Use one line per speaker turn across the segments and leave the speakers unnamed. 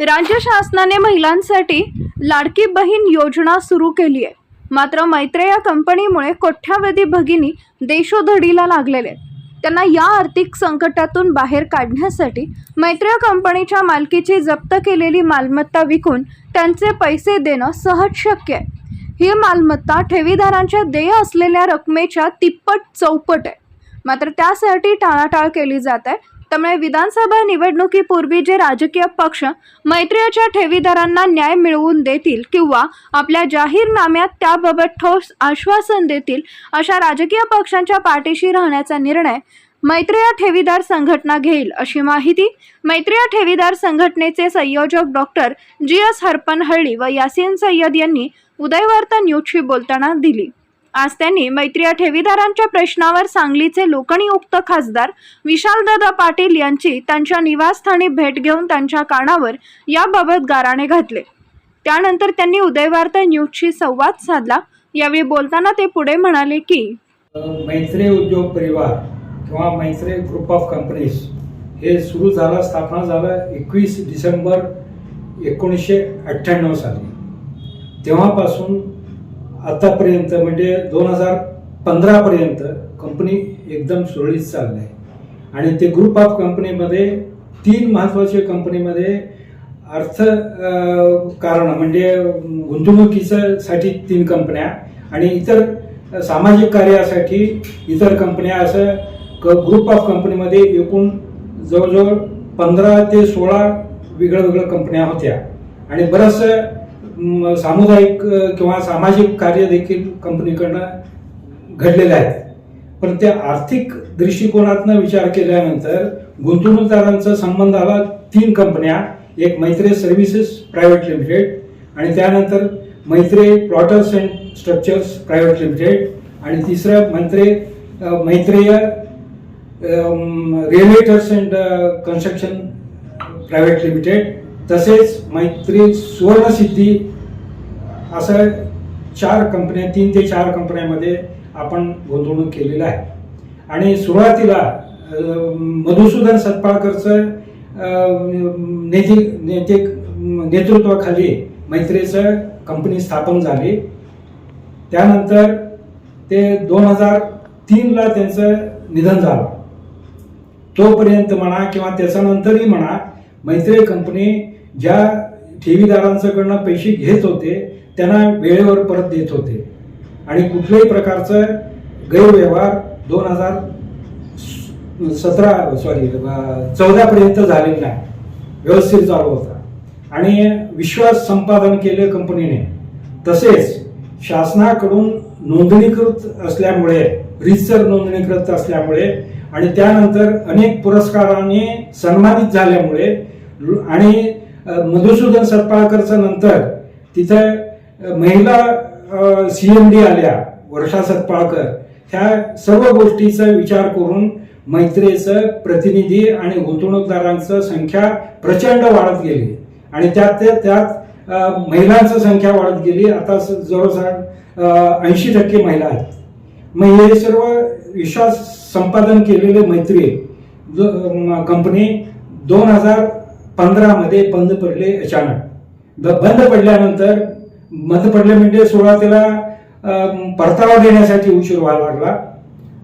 राज्य शासनाने महिलांसाठी लाडकी बहीण योजना सुरू केली आहे. मात्र मैत्रेय या कंपनीमुळे कोट्यावधी भगिनी देशोधडीला लागलेले आहेत. त्यांना या आर्थिक संकटातून बाहेर काढण्यासाठी मैत्रेय कंपनीच्या मालकीची जप्त केलेली मालमत्ता विकून त्यांचे पैसे देणं सहज शक्य आहे. ही मालमत्ता ठेवीदारांच्या देय असलेल्या रकमेच्या तिप्पट चौपट आहे. मात्र त्यासाठी टाळाटाळ केली जात आहे. त्यामुळे विधानसभा निवडणुकीपूर्वी जे राजकीय पक्ष मैत्रीच्या ठेवीदारांना न्याय मिळवून देतील किंवा आपल्या जाहीरनाम्यात त्याबाबत ठोस आश्वासन देतील अशा राजकीय पक्षांच्या पाठीशी राहण्याचा निर्णय मैत्रिया ठेवीदार संघटना घेईल अशी माहिती मैत्रिया ठेवीदार संघटनेचे संयोजक डॉक्टर जी एस हरपनहळ्ळी व यासिन सय्यद यांनी उदयवार्ता न्यूजशी बोलताना दिली. आज त्यांनी मैत्रिया ठेवीदारांच्या प्रश्नावर सांगलीचे लोकनियुक्त खासदार विशालदादा पाटील यांची त्यांच्या निवासस्थानी भेट घेऊन त्यांच्या कानावर याबाबत गाराणे घातले. त्यानंतर त्यांनी उदयवार्ता न्यूजशी संवाद साधला. यावेळी बोलताना ते पुढे म्हणाले की
मैत्री उद्योग परिवार किंवा मैत्री ग्रुप ऑफ कंपनीज हे सुरू झालं स्थापना झालं एकवीस डिसेंबर एकोणीसशे अठ्ठ्याण्णव साली. तेव्हापासून आतापर्यंत म्हणजे दोन हजार पंधरापर्यंत कंपनी एकदम सुरळीत चालली आहे. आणि ते ग्रुप ऑफ कंपनीमध्ये तीन महत्त्वाच्या कंपनीमध्ये अर्थ कारण म्हणजे गुंतवणुकीचं साठी तीन कंपन्या आणि इतर सामाजिक कार्यासाठी इतर कंपन्या असं क ग्रुप ऑफ कंपनीमध्ये एकूण जवळजवळ पंधरा ते सोळा वेगळ्या वेगळ्या कंपन्या होत्या. आणि बरंचसं सामुदायिक किंवा सामाजिक कार्य देखील कंपनीकडनं घडलेले आहेत. पण त्या आर्थिक दृष्टिकोनातनं विचार केल्यानंतर गुंतवणूकदारांचा संबंध आला तीन कंपन्या एक मैत्रे सर्व्हिसेस प्रायव्हेट लिमिटेड आणि त्यानंतर Maitre plotters and structures private limited आणि तिसरं Maitre Maitreya realtors and construction private limited तसेच मैत्री सुवर्णसिद्धी असं चार कंपन्या तीन ते चार कंपन्यामध्ये आपण गुंतवणूक केलेलं आहे. आणि सुरुवातीला मधुसूदन सतपाळकरचं नेते नेते नेतृत्वाखाली मैत्रीचं कंपनी स्थापन झाली. त्यानंतर ते दोन हजार तीनला त्यांचं निधन झालं. तोपर्यंत म्हणा किंवा त्याच्यानंतरही म्हणा मैत्री कंपनी ज्या ठेवीदारांच्याकडनं पैसे घेत होते त्यांना वेळेवर परत देत होते. आणि कुठल्याही प्रकारचं गैरव्यवहार दोन हजार सतरा सॉरी चौदापर्यंत झालेला नाही. व्यवस्थित चालू होता. आणि विश्वास संपादन केले कंपनीने. तसेच शासनाकडून नोंदणीकृत असल्यामुळे रितसर नोंदणीकृत असल्यामुळे आणि त्यानंतर अनेक पुरस्कारांनी सन्मानित झाल्यामुळे आणि मधुसूदन सतपाळकरचं नंतर तिथं अ, महिला सीएमडी आल्या वर्षा सतपाळकर ह्या सर्व गोष्टीचा विचार करून मैत्रीचं प्रतिनिधी आणि गुंतवणूकदारांचं संख्या प्रचंड वाढत गेली. आणि त्यात ते- त्यात महिलांचं संख्या वाढत गेली. आता स- जवळजवळ ऐंशी टक्के महिला आहेत. मग हे सर्व विश्वास संपादन केलेले मैत्री जो- कंपनी दोन हजार पंधरामध्ये बंद पडले अचानक. बंद पडल्यानंतर बंद पडले म्हणजे सुरुवातीला परतावा देण्यासाठी उशीर व्हायला लागला.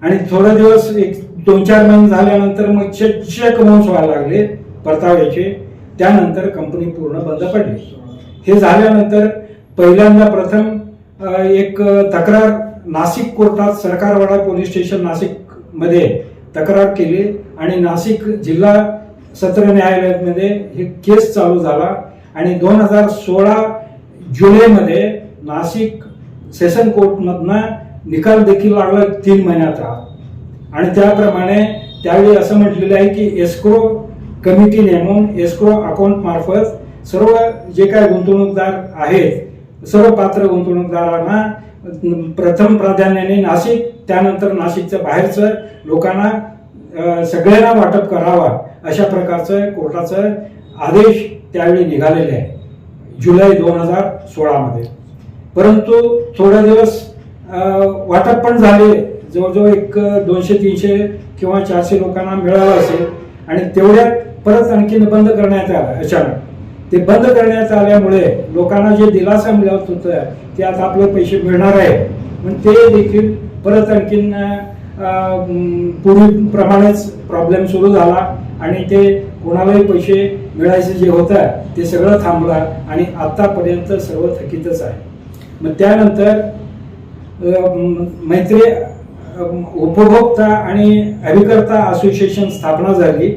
आणि थोडे दिवस एक दोन चार महिने झाल्यानंतर मग शिक्षक वंश व्हायला लागले परताव्याचे. त्यानंतर कंपनी पूर्ण बंद पडली. हे झाल्यानंतर पहिल्यांदा प्रथम एक तक्रार नाशिक कोर्टात सरकारवाडा पोलीस स्टेशन नाशिकमध्ये तक्रार केली. आणि नाशिक जिल्हा सत्र न्यायालयामध्ये हे केस चालू झाला आणि दोन हजार सोळा जुलैमध्ये नाशिक सेशन कोर्टमधनं निकाल देखील लागला तीन महिन्याचा आणि त्याप्रमाणे त्यावेळी असं म्हटलेलं आहे की एस्क्रो कमिटी नेमून एस्क्रो अकाउंट मार्फत सर्व जे काय गुंतवणूकदार आहेत सर्व पात्र गुंतवणूकदारांना प्रथम प्राधान्याने नाशिक त्यानंतर नाशिकच्या बाहेरचं लोकांना सगळ्यांना वाटप करावा. अशा प्रकारचं कोर्टाचं आदेश त्यावेळी निघालेले आहे. जुलै दोन हजार सोळामध्ये. परंतु थोडे दिवस वाटप पण झाले. जवळजवळ एक दोनशे तीनशे किंवा चारशे लोकांना मिळालं असेल. आणि तेवढ्यात परत आणखीन बंद करण्यात आलं अचानक. ते बंद करण्यात आल्यामुळे लोकांना जे दिलासा मिळत होतं ते आता आपले पैसे मिळणार आहे. पण ते देखील परत आणखीन पूर्वीप्रमाणेच प्रॉब्लेम सुरू झाला. आणि ते कोणालाही पैसे मिळायचे जे होतं ते सगळं थांबलं आणि आत्तापर्यंत सर्व थकीतच आहे. मग त्यानंतर मैत्री उपभोक्ता आणि अभिकर्ता असोसिएशन स्थापना झाली.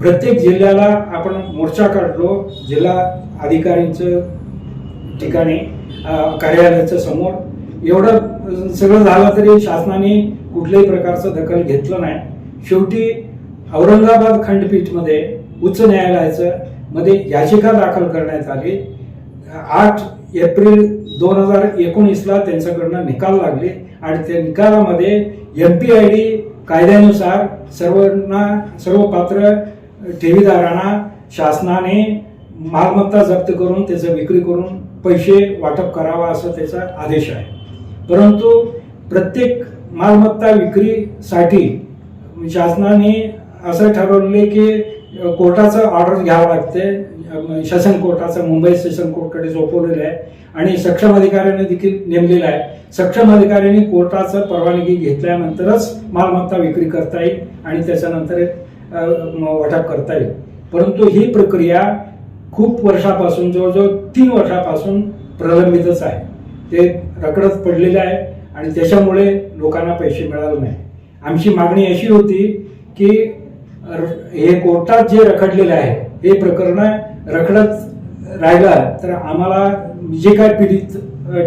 प्रत्येक जिल्ह्याला आपण मोर्चा काढलो जिल्हा अधिकारींचं ठिकाणी कार्यालयाचं कार्यालयाच्या समोर. एवढं सगळं झालं तरी शासनाने कुठल्याही प्रकारचं दखल घेतलं नाही. शेवटी औरंगाबाद खंडपीठमध्ये उच्च न्यायालयाचं मध्ये याचिका दाखल करण्यात आली. आठ एप्रिल दोन हजार एकोणीसला त्यांच्याकडनं निकाल लागले आणि त्या निकालामध्ये एम पी आय डी कायद्यानुसार सर्वांना सर्व पात्र ठेवीदारांना शासनाने मालमत्ता जप्त करून त्याचं विक्री करून पैसे वाटप करावा असं त्याचा आदेश आहे. परंतु प्रत्येक मालमत्ता विक्रीसाठी शासनाने असं ठरवले की कोर्टाचं ऑर्डर घ्यावं लागते अ, सेशन कोर्टाचं मुंबई सेशन कोर्टकडे सोपवलेलं आहे. आणि सक्षम अधिकाऱ्याने देखील नेमलेलं आहे. सक्षम अधिकाऱ्यांनी कोर्टाचं परवानगी घेतल्यानंतरच मालमत्ता विक्री करता येईल आणि त्याच्यानंतर अ, वाटप करता येईल. परंतु ही प्रक्रिया खूप वर्षापासून जवळजवळ तीन वर्षापासून प्रलंबितच आहे. ते रकडत पडलेलं आहे आणि त्याच्यामुळे लोकांना पैसे मिळाले नाही आमची मागणी अशी होती की हे कोर्टात जे रखडलेलं आहे हे प्रकरण रखडत राहिलं तर आम्हाला जे काय पीडित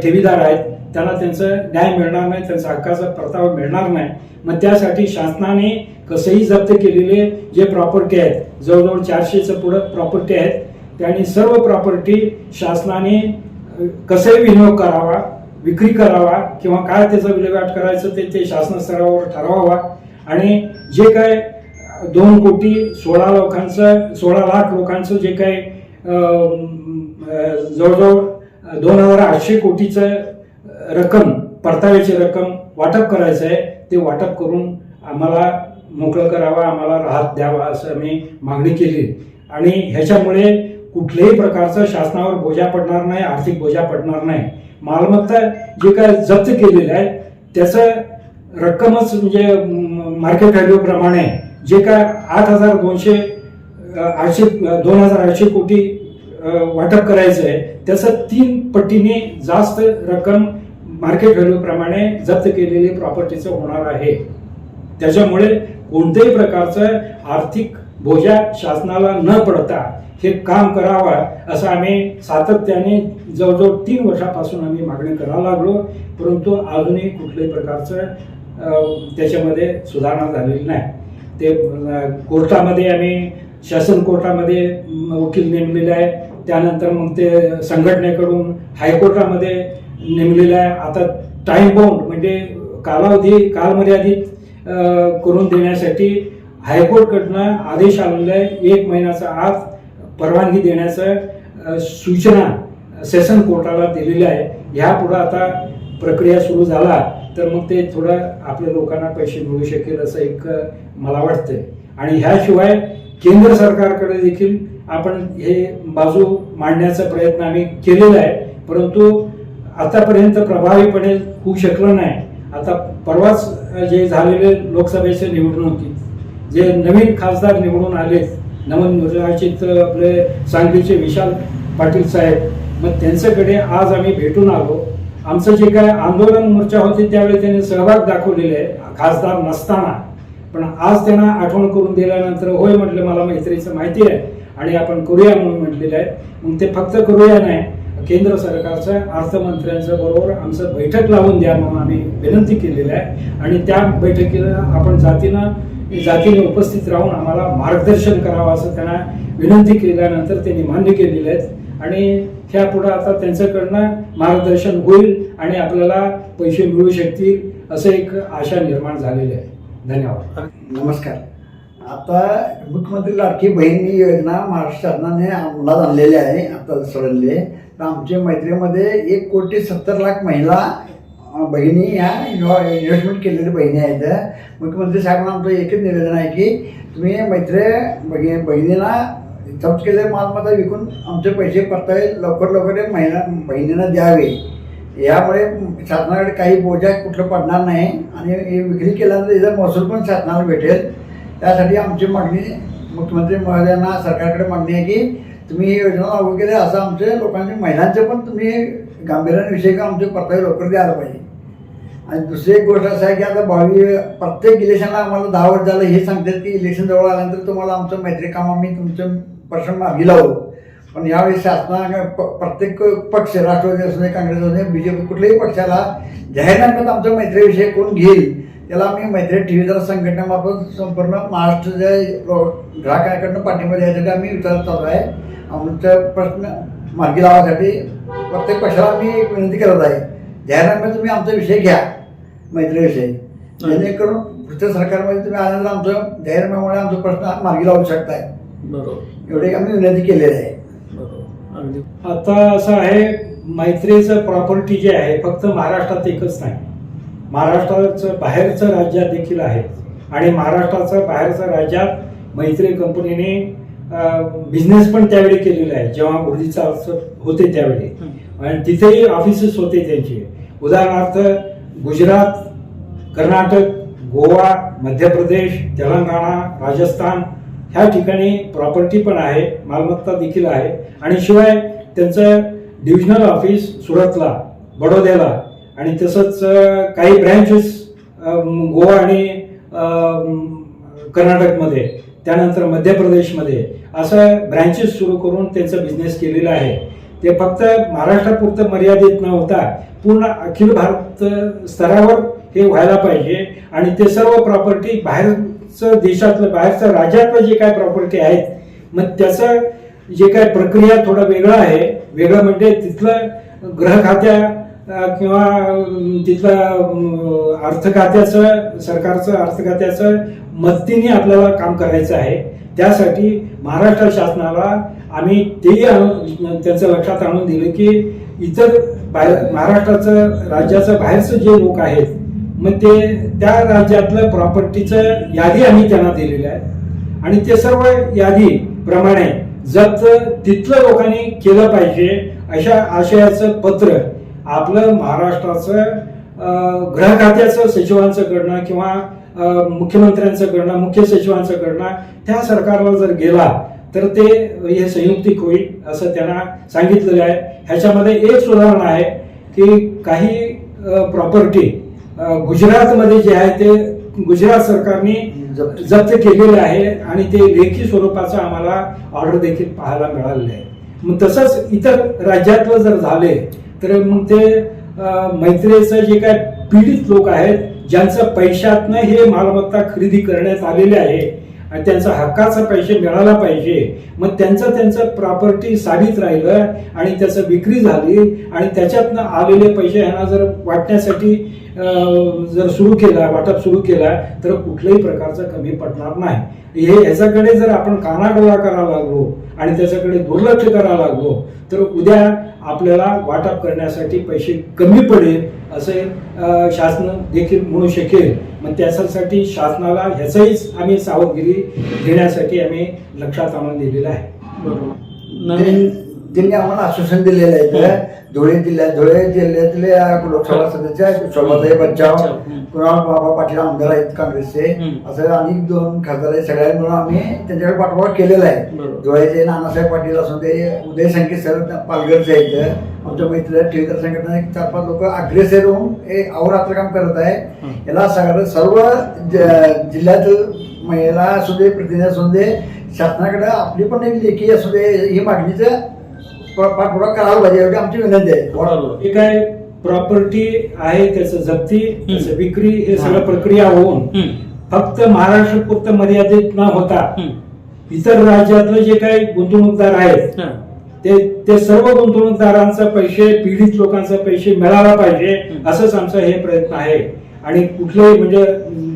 ठेवीदार आहेत त्यांना त्यांचं न्याय मिळणार नाही त्यांचा हक्काचा परतावा मिळणार नाही. मग त्यासाठी शासनाने कसंही जप्त केलेले जे प्रॉपर्टी आहेत जवळजवळ चारशेचं पुढं प्रॉपर्टी आहेत त्यांनी सर्व प्रॉपर्टी शासनाने कसंही विनियोग करावा विक्री करावा किंवा काय त्याचा विल्हेवाट करायचं ते ते शासन स्तरावर ठरवावा. आणि जे काय दोन कोटी सोळा लोकांचं सोळा लाख लोकांचं जे काही जवळजवळ दोन हजार आठशे कोटीचं रक्कम परताव्याची रक्कम वाटप करायचं आहे ते वाटप करून आम्हाला मोकळं करावा आम्हाला राहत द्यावा असं आम्ही मागणी केली. आणि ह्याच्यामुळे कुठल्याही प्रकारचं शासनावर बोजा पडणार नाही आर्थिक बोजा पडणार नाही. मालमत्ता जे काय जप्त केलेलं आहे त्याचं रक्कमच म्हणजे मार्केट व्हॅल्यूप्रमाणे जे काय आठ हजार दोनशे आठशे दोन हजार आठशे कोटी वाटप करायचं आहे त्याचं तीन पटीने जास्त रक्कम मार्केट व्हॅल्यूप्रमाणे जप्त केलेली प्रॉपर्टीचं होणार आहे. त्याच्यामुळे कोणत्याही प्रकारचं आर्थिक बोजा शासनाला न पडता हे काम करावं असं आम्ही सातत्याने जवळजवळ तीन वर्षापासून आम्ही मागणी करायला लागलो परंतु अजूनही कुठल्याही प्रकारचं त्याच्यामध्ये सुधारणा झालेली नाही. ते कोर्टामध्ये आम्ही शासन कोर्टामध्ये वकील नेमलेले आहे. त्यानंतर मग ते संघटनेकडून हायकोर्टामध्ये नेमलेलं आहे. आता टाइम बाउंड म्हणजे कालावधी कालमर्यादित करून देण्यासाठी हायकोर्टकडनं आदेश आलेला आहे. एक महिन्याचा आत परवानगी देण्याचं सूचना सेशन कोर्टाला दिलेली आहे. ह्यापुढं आता प्रक्रिया सुरू झाला तर मग ते थोडं आपल्या लोकांना पैसे मिळू शकेल असं एक मला वाटतंय. आणि ह्याशिवाय केंद्र सरकारकडे देखील आपण हे बाजू मांडण्याचा प्रयत्न आम्ही केलेला आहे. परंतु आतापर्यंत प्रभावीपणे होऊ शकलं नाही. आता परवाच जे झालेले लोकसभेचे निवडणुकी जे नवीन खासदार निवडून आले नवनिर्वाचित आपले सांगलीचे विशाल पाटील साहेब मग त्यांच्याकडे आज आम्ही भेटून आलो. आमचं जे काय आंदोलन मोर्चा होते त्यावेळी त्यांनी सहभाग दाखवलेले आहे खासदार नसताना. पण आज त्यांना आठवण करून दिल्यानंतर होय म्हटलं मला मैत्रीचं माहिती आहे आणि आपण करूया म्हणून म्हटलेलं आहे. मग ते फक्त करूया नाही केंद्र सरकारच्या अर्थमंत्र्यांच्या बरोबर आमचं बैठक लावून द्या म्हणून आम्ही विनंती केलेली आहे. आणि त्या बैठकीला आपण जातीनं जातीने उपस्थित राहून आम्हाला मार्गदर्शन करावं असं त्यांना विनंती केल्यानंतर त्यांनी मान्य केलेले आहेत आणि त्या पुढं आता त्यांच्याकडनं मार्गदर्शन होईल आणि आपल्याला पैसे मिळू शकतील असं एक आशा निर्माण झालेली आहे. धन्यवाद.
नमस्कार. आता मुख्यमंत्री लाडकी बहीण योजना महाराष्ट्र शासनाने अंमलात आणलेली आहे आता सोडलेली तर आमच्या मैत्रीमध्ये एक कोटी सत्तर लाख महिला बहिणी ह्या इन्व्हेस्टमेंट केलेल्या बहिणी आहेत. मुख्यमंत्री साहेबांना आमचं एकच निवेदन आहे की तुम्ही मैत्री बहिणी बहिणीला जप्त केलेल्या मालमत्ता विकून आमचे पैसे परतावे लवकर लवकर महिना बहिणीनं द्यावे. यामुळे शासनाकडे काही बोजा कुठलं पडणार नाही आणि हे विक्री केल्यानंतर याचा महसूल पण शासनाला भेटेल. त्यासाठी आमची मागणी मुख्यमंत्री महोदयांना सरकारकडे मागणी आहे की तुम्ही ही योजना लागू केली असं आमचे लोकांचे महिलांचे पण तुम्ही गांभीर्याने विषय का आमचे परतावे लवकर द्यायला पाहिजे. आणि दुसरी एक गोष्ट असं आहे की आता भावी प्रत्येक इलेक्शनला आम्हाला दहा वर्ष झालं हे सांगतात की इलेक्शन जवळ आल्यानंतर तुम्हाला आमचं मैत्री काम आम्ही तुमचं प्रश्न मागे लावू. पण यावेळी शासनाने प- प्रत्येक पक्ष राष्ट्रवादी असू दे काँग्रेस असू दे बी जे पी कुठल्याही पक्षाला जाहीरनाम्यात आमच्या मैत्रीविषयी कोण घेईल त्याला आम्ही मैत्री टी ठेवीदार संघटनेमार्फत संपूर्ण महाराष्ट्राच्या ग्राहकांकडनं पाठिंबा द्यायसाठी आम्ही विचार चालू आहे. आमचा प्रश्न मार्गी लावासाठी प्रत्येक पक्षाला आम्ही विनंती करत आहे. जाहीरनाम्यात तुम्ही आमचा विषय घ्या मैत्रीविषयी. जेणेकरून पुढच्या सरकारमध्ये तुम्ही आल्यानंतर आमचं जाहीरनाम्यामुळे आमचा प्रश्न मार्गी लावू शकताय.
बरोबर.
एवढे आम्ही विनंती केलेली आहे.
बरोबर. अगदी.
आता असं आहे मैत्रीचं प्रॉपर्टी जे आहे फक्त महाराष्ट्रात एकच नाही. महाराष्ट्राचं बाहेरचं राज्यात देखील आहे. आणि महाराष्ट्राचं बाहेरचं राज्यात मैत्री कंपनीने बिझनेस पण त्यावेळी केलेला आहे. जेव्हा गुरुजीचा असं होते त्यावेळी. आणि तिथेही ऑफिसेस होते त्यांचे. उदाहरणार्थ गुजरात कर्नाटक गोवा मध्य प्रदेश तेलंगणा राजस्थान ह्या ठिकाणी प्रॉपर्टी पण आहे मालमत्ता देखील आहे. आणि शिवाय त्यांचं डिव्हिजनल ऑफिस सुरतला बडोद्याला आणि तसंच काही ब्रँचेस गोवा आणि कर्नाटकमध्ये त्यानंतर मध्य प्रदेशमध्ये असं ब्रँचेस सुरू करून त्यांचा बिझनेस केलेला आहे. ते फक्त महाराष्ट्रापुरतं मर्यादित न होता पूर्ण अखिल भारत स्तरावर हे व्हायला पाहिजे आणि ते सर्व प्रॉपर्टी बाहेर बाहेरचं देशातलं बाहेरचं राज्यातलं जे काय प्रॉपर्टी आहेत मग त्याचं जे काय प्रक्रिया थोडं वेगळं आहे. वेगळं म्हणजे तिथलं ग्रह खात्या किंवा तिथलं अर्थ खात्याचं सरकारचं अर्थ खात्याचं मदतीने आपल्याला काम करायचं आहे. त्यासाठी महाराष्ट्र शासनाला आम्ही तेही आणून त्याचं लक्षात आणून दिलं की इतर बाहेर महाराष्ट्राचं राज्याचं बाहेरचं जे लोक आहेत मग ते त्या राज्यातलं प्रॉपर्टीचं यादी आम्ही त्यांना दिलेली आहे. आणि ते सर्व यादी प्रमाणे जप्त तिथलं लोकांनी केलं पाहिजे अशा आशयाचं पत्र आपलं महाराष्ट्राचं गृह खात्याचं सचिवांचं कडनं किंवा मुख्यमंत्र्यांचं कडनं मुख्य सचिवांचं कडनं त्या सरकारला जर गेला तर ते हे संयुक्तिक होईल असं त्यांना सांगितलेलं आहे. ह्याच्यामध्ये एक सुधारणा आहे की काही प्रॉपर्टी गुजरातमध्ये जे आहे ते गुजरात सरकारने
जप्त.
केलेले आहे आणि ते लेखी स्वरूपाचं आम्हाला ऑर्डर देखील पाहायला मिळालेलं आहे मग तसंच इतर राज्यातलं जर झाले तर मग ते मैत्रीचं जे काय पीडित लोक आहेत ज्यांचं पैशातनं हे मालमत्ता खरेदी करण्यात आलेले आहे आणि त्यांचा हक्काचा पैसे मिळाला पाहिजे. मग त्यांचं त्यांचं प्रॉपर्टी साडीत राहिलं आणि त्याचं विक्री झाली आणि त्याच्यातनं आलेले पैसे ह्यांना जर वाटण्यासाठी जर सुरू केला वाटप सुरू केला तर कुठल्याही प्रकारचं कमी पडणार नाही. हे ह्याच्याकडे जर आपण कानाडोळा करायला लागलो आणि त्याच्याकडे दुर्लक्ष करायला लागलो तर उद्या आपल्याला वाटप करण्यासाठी पैसे कमी पडेल असे शासन देखील म्हणू शकेल. मग त्याच्यासाठी शासनाला ह्याचंहीच आम्ही सावधगिरी घेण्यासाठी आम्ही लक्षात आणून दिलेलं आहे.
बरोबर. नवीन
त्यांनी आम्हाला आश्वासन दिलेलं आहे धुळे जिल्ह्यात धुळे जिल्ह्यातले लोकसभा सदस्य शोभाताई बच्चाव. कुणाल बाबा पाटील आमदार आहेत काँग्रेसचे. असं आणि दोन खासदार आहेत सगळ्यांनी मिळून आम्ही त्यांच्याकडे पाठपुरावा केलेला आहे. धुळ्याचे नानासाहेब पाटील असू दे उदय संकेत सर पालघरचे आहेत आमच्या मैत्रीला ठेवीदार संघटना एक चार पाच लोक अग्रेसर होऊन हे अहोरात्र काम करत आहे. याला सगळं सर्व जिल्ह्यातील महिला असू दे प्रतिनिधी असू दे शासनाकडे आपली पण एक लेखी असू दे ही मागणीचं पाठपुरावा करायला पाहिजे एवढी आमची विनंती आहे
बरोबर
हे काय प्रॉपर्टी आहे त्याचं जप्ती त्याचं विक्री हे. सगळं प्रक्रिया होऊन
हम्म.
फक्त महाराष्ट्र पुरतं मर्यादित न होता
हम्म.
इतर राज्यातले जे काही गुंतवणूकदार आहेत
हा.
ते ते सर्व गुंतवणूकदारांचे पैसे पीडित लोकांचे पैसे मिळायला पाहिजे. असंच आमचा हे प्रयत्न आहे आणि कुठलंही म्हणजे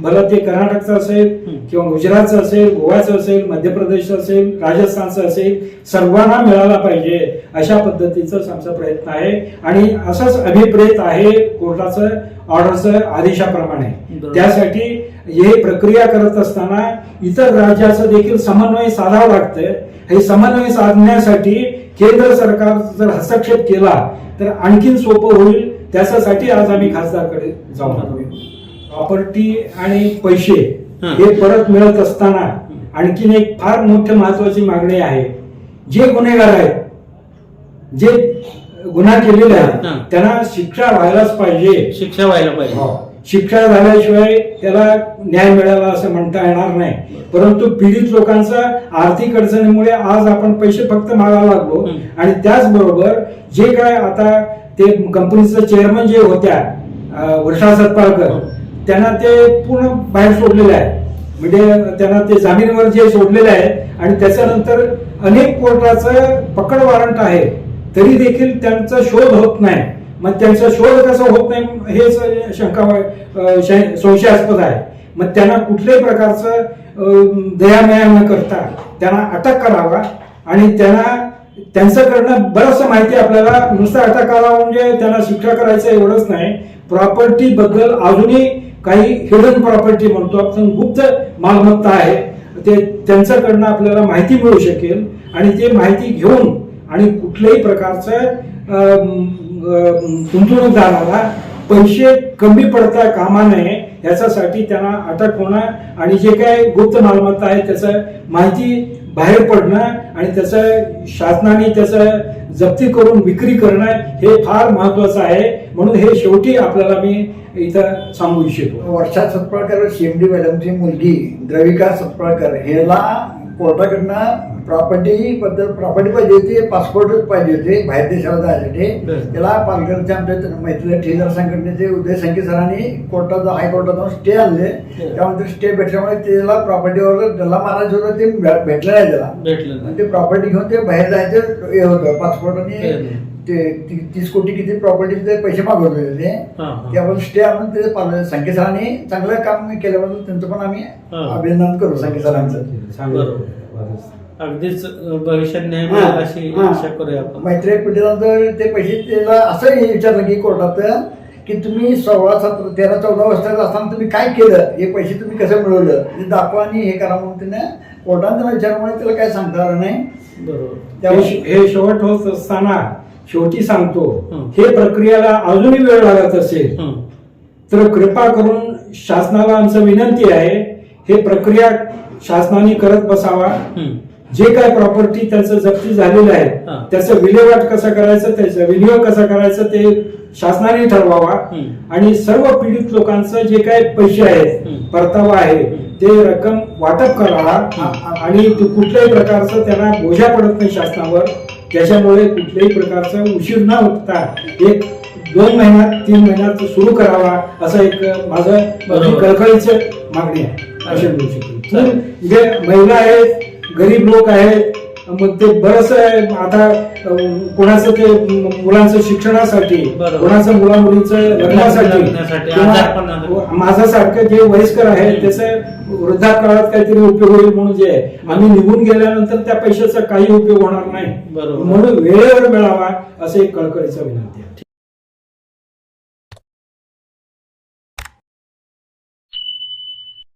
भलं ते कर्नाटकचं असेल. किंवा गुजरातचं असेल गोव्याचं असेल मध्य प्रदेशचं असेल राजस्थानचं असेल सर्वांना मिळाला पाहिजे अशा पद्धतीचाच आमचा प्रयत्न आहे आणि असाच अभिप्रेत आहे कोर्टाचं ऑर्डरचं आदेशाप्रमाणे. त्यासाठी हे प्रक्रिया करत असताना इतर राज्याचं देखील समन्वय साधावं लागतं हे समन्वय साधण्यासाठी केंद्र सरकार जर हस्तक्षेप केला तर आणखीन सोपं होईल त्याच्यासाठी आज आम्ही खासदारकडे जाऊन आलो प्रॉपर्टी आणि पैसे
हं.
परत मिळत असताना आणखीन एक फार मोठी महत्वाची मागणी आहे जे गुन्हेगार आहेत जे गुन्हा केलेले आहेत. त्यांना शिक्षा व्हायलाच पाहिजे
शिक्षा व्हायला पाहिजे
हो. शिक्षा झाल्याशिवाय त्याला न्याय मिळाला असं म्हणता येणार नाही परंतु पीडित लोकांचा आर्थिक अडचणीमुळे आज आपण पैसे फक्त मागायला लागलो. आणि त्याचबरोबर जे काय आता ते कंपनीचं चेअरमन जे होत्या वर्षा सत्पाळकर
हं.
त्यांना ते पूर्ण बाहेर सोडलेले आहे. म्हणजे त्यांना ते जामीनवर जे सोडलेले आहे आणि त्याच्यानंतर अनेक कोर्टाचं पकड वॉरंट आहे तरी देखील त्यांचा शोध होत नाही. मग त्यांचा शोध कसा होत नाही हेच शंका संशयास्पद आहे. मग त्यांना कुठल्याही प्रकारचं दयामया न करता त्यांना अटक करावा आणि त्यांना त्यांच्याकडनं बरंचसं माहिती आपल्याला. नुसतं अटक करावा म्हणजे त्यांना शिक्षा करायचं एवढंच नाही. प्रॉपर्टी बद्दल अजूनही काही हिडन प्रॉपर्टी म्हणतो आपण. गुप्त मालमत्ता आहे. ते त्यांच्याकडनं आपल्याला माहिती मिळू शकेल. आणि ते माहिती घेऊन आणि कुठल्याही प्रकारचं गुंतवणूकदाराला पैसे कमी पडता कामा नये याच्यासाठी त्यांना अटक होणं आणि जे काय गुप्त मालमत्ता आहे त्याचं माहिती बाहेर पडणं आणि त्याचं शासनाने त्याचं जप्ती करून विक्री करणं हे फार महत्वाचं आहे. म्हणून हे शेवटी आपल्याला मी इथं सांगू इच्छितो.
वर्षा सतपाळकर सीएमडी मॅडमची मुलगी द्रविका सतपाळकर ह्याला कोर्टाकडनं प्रॉपर्टी बद्दल प्रॉपर्टी पाहिजे होती पासपोर्टच पाहिजे होते बाहेर देशाला जायसाठी. त्याला पालघरच्या आमच्या मैत्री ठेकेदार संघटनेचे उदय संख्ये सरांनी कोर्टात हायकोर्टात जाऊन स्टे आणले. त्यामध्ये स्टे भेटल्यामुळे त्याला प्रॉपर्टीवर त्याला महाराज होतं ते भेटलं नाही त्याला ते प्रॉपर्टी घेऊन ते बाहेर जायचं हे होतं पासपोर्ट आणि. ते तीस कोटी किती प्रॉपर्टीचे पैसे मागवत होते ते. त्याबद्दल स्टे आणून ते पाल- संख्ये सरांनी चांगलं काम केल्याबद्दल त्यांचं पण आम्ही. अभिनंदन करू संख्ये सरांचं
अगदीच भविष्यात न्याय मिळेल अशी
हा.
आशा करूया आपण.
मैत्री पीडितांचं ते पैसे त्याला असं हे विचारलं की कोर्टात की तुम्ही सोळा सतरा तेरा चौदा वर्षाचा असताना तुम्ही काय केलं? हे पैसे तुम्ही कसं मिळवलं? हे दाखवा आणि हे करा म्हणून त्याने कोर्टाने त्याला विचारल्यामुळे त्याला काय सांगता आलं नाही.
बरोबर.
त्यामुळे
हे हे शेवट होत असताना शेवटी सांगतो
हं.
हे प्रक्रियेला अजूनही वेळ लागत असेल.
हं.
तर कृपा करून शासनाला आमचं विनंती आहे हे प्रक्रिया शासनाने करत बसावा. जे काय प्रॉपर्टी त्याचं जप्ती झालेलं आहे. त्याचं विल्हेवाट कसं करायचं त्याचा विनियोग कसा करायचं ते शासनाने ठरवावा. आणि सर्व पीडित लोकांचं जे काय पैसे आहेत. परतावा आहे ते रक्कम वाटप करावा आणि कुठल्याही प्रकारचं त्यांना बोजा पडत नाही शासनावर त्याच्यामुळे कुठल्याही प्रकारचा उशीर न होता एक दोन महिन्यात तीन महिन्यात सुरू करावा असं एक माझं. कळकळीचं मागणी आहे अशा बोलू शकतो
चालेल.
जे महिला आहेत गरीब लोक आहेत मग ते बरंच आता कोणाचं ते मुलांचं शिक्षणासाठी. कोणाचं मुला मुलीचं लग्नासाठी. माझ्यासारखं जे वयस्कर आहे त्याचं वृद्धापकाळात काहीतरी उपयोग होईल म्हणून जे आहे आम्ही निघून गेल्यानंतर त्या पैशाचा काही उपयोग होणार नाही. म्हणून वेळेवर मिळावा असं एक कळकळीचं विनंती आहे